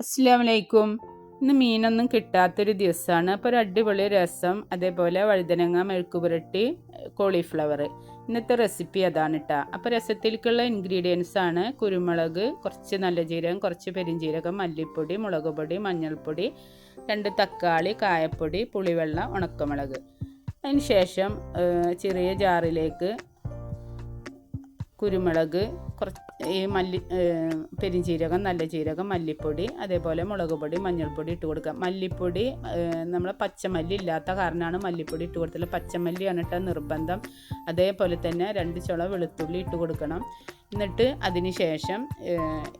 അസ്സാമലൈക്കും ഇന്ന് മീനൊന്നും കിട്ടാത്തൊരു ദിവസമാണ് അപ്പോൾ ഒരു അടിപൊളി രസം അതേപോലെ വഴുതനങ്ങ മെഴുക്ക് പുരട്ടി കോളിഫ്ലവർ. ഇന്നത്തെ റെസിപ്പി അതാണ് കേട്ടോ അപ്പോൾ രസത്തിലേക്കുള്ള ഇൻഗ്രീഡിയൻസ് ആണ് കുരുമുളക് കുറച്ച് നല്ല ജീരകം കുറച്ച് പെരിഞ്ജീരകം മല്ലിപ്പൊടി മുളക് പൊടി മഞ്ഞൾപ്പൊടി രണ്ട് തക്കാളി കായപ്പൊടി പുളിവെള്ളം ഉണക്കമുളക്. അതിന് ശേഷം ചെറിയ ജാറിലേക്ക് കുരുമുളക് കുറച്ച് ഈ മല്ലി പെരിഞ്ചീരകം നല്ല ജീരകം മല്ലിപ്പൊടി അതേപോലെ മുളക് പൊടി മഞ്ഞൾപ്പൊടി ഇട്ട് കൊടുക്കുക. മല്ലിപ്പൊടി നമ്മൾ പച്ചമല്ലി ഇല്ലാത്ത കാരണമാണ് മല്ലിപ്പൊടി ഇട്ട് കൊടുത്തത്. പച്ചമല്ലിയാണ് ഇട്ട നിർബന്ധം. അതേപോലെ തന്നെ രണ്ട് ചുള വെളുത്തുള്ളി ഇട്ട് കൊടുക്കണം. എന്നിട്ട് അതിന് ശേഷം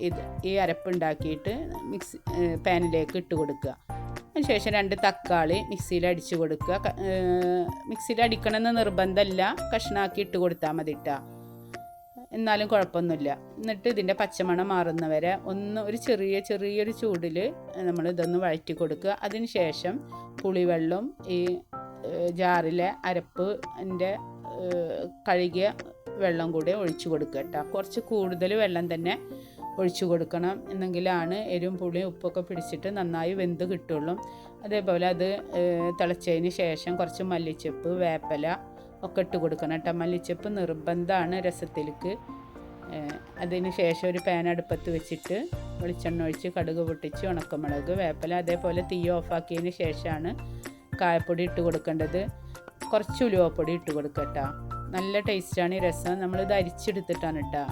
ഇത് ഈ അരപ്പുണ്ടാക്കിയിട്ട് മിക്സ് പാനിലേക്ക് ഇട്ട് കൊടുക്കുക. അതിനുശേഷം രണ്ട് തക്കാളി മിക്സിയിൽ അടിച്ച് കൊടുക്കുക. മിക്സിയിൽ അടിക്കണമെന്ന് നിർബന്ധമല്ല. കഷ്ണാക്കി ഇട്ട് കൊടുത്താൽ മതി എന്നാലും കുഴപ്പമൊന്നുമില്ല. എന്നിട്ട് ഇതിന്റെ പച്ചമണം മാറുന്നവരെ ഒന്ന് ഒരു ചെറിയ ചെറിയൊരു ചൂടിൽ നമ്മൾ ഇതൊന്ന് വഴറ്റി കൊടുക്കുക. അതിനുശേഷം പുളിവെള്ളം ഈ ജാറിലെ അരപ്പ് എന്റെ കഴുകിയ വെള്ളം കൂടി ഒഴിച്ചു കൊടുക്കുക കേട്ടോ. കുറച്ച് കൂടുതൽ വെള്ളം തന്നെ ഒഴിച്ചു കൊടുക്കണം. എന്നെങ്കിലാണ് എരിവും പുളിയും ഉപ്പൊക്കെ പിടിച്ചിട്ട് നന്നായി വെന്ത് കിട്ടുള്ളൂ. അതേപോലെ അത് തിളച്ചതിന് ശേഷം കുറച്ച് മല്ലിച്ചപ്പ് വേപ്പല ഒക്കെ ഇട്ട് കൊടുക്കണം കേട്ടോ. മല്ലിച്ചപ്പ് നിർബന്ധമാണ് രസത്തിലേക്ക്. അതിന് ശേഷം ഒരു പാൻ അടുപ്പത്ത് വെച്ചിട്ട് വെളിച്ചെണ്ണ ഒഴിച്ച് കടുക് പൊട്ടിച്ച് ഉണക്കമുളക് വേപ്പല അതേപോലെ തീ ഓഫാക്കിയതിന് ശേഷമാണ് കായപ്പൊടി ഇട്ട് കൊടുക്കേണ്ടത്. കുറച്ച് ഉലുവപ്പൊടി ഇട്ട് കൊടുക്കട്ടോ നല്ല ടേസ്റ്റാണ് ഈ രസം. നമ്മളിത് അരിച്ചെടുത്തിട്ടാണ് കേട്ടോ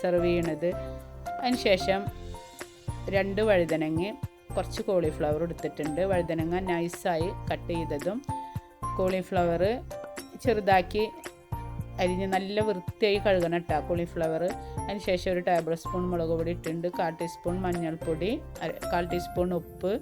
സെർവ് ചെയ്യണത്. അതിന് ശേഷം രണ്ട് വഴുതനങ്ങ കുറച്ച് കോളിഫ്ലവർ എടുത്തിട്ടുണ്ട്. വഴുതനങ്ങ നൈസായി കട്ട് ചെയ്തതും കോളിഫ്ലവർ ചെറുതാക്കി അരിഞ്ഞ് നല്ല വൃത്തിയായി കഴുകണം കേട്ടോ കോളിഫ്ലവർ അതിന് ശേഷം ഒരു ടേബിൾ സ്പൂൺ മുളക് പൊടി ഇട്ടിട്ടുണ്ട് കാൽ ടീസ്പൂൺ മഞ്ഞൾപ്പൊടി കാൽ ടീസ്പൂൺ ഉപ്പ്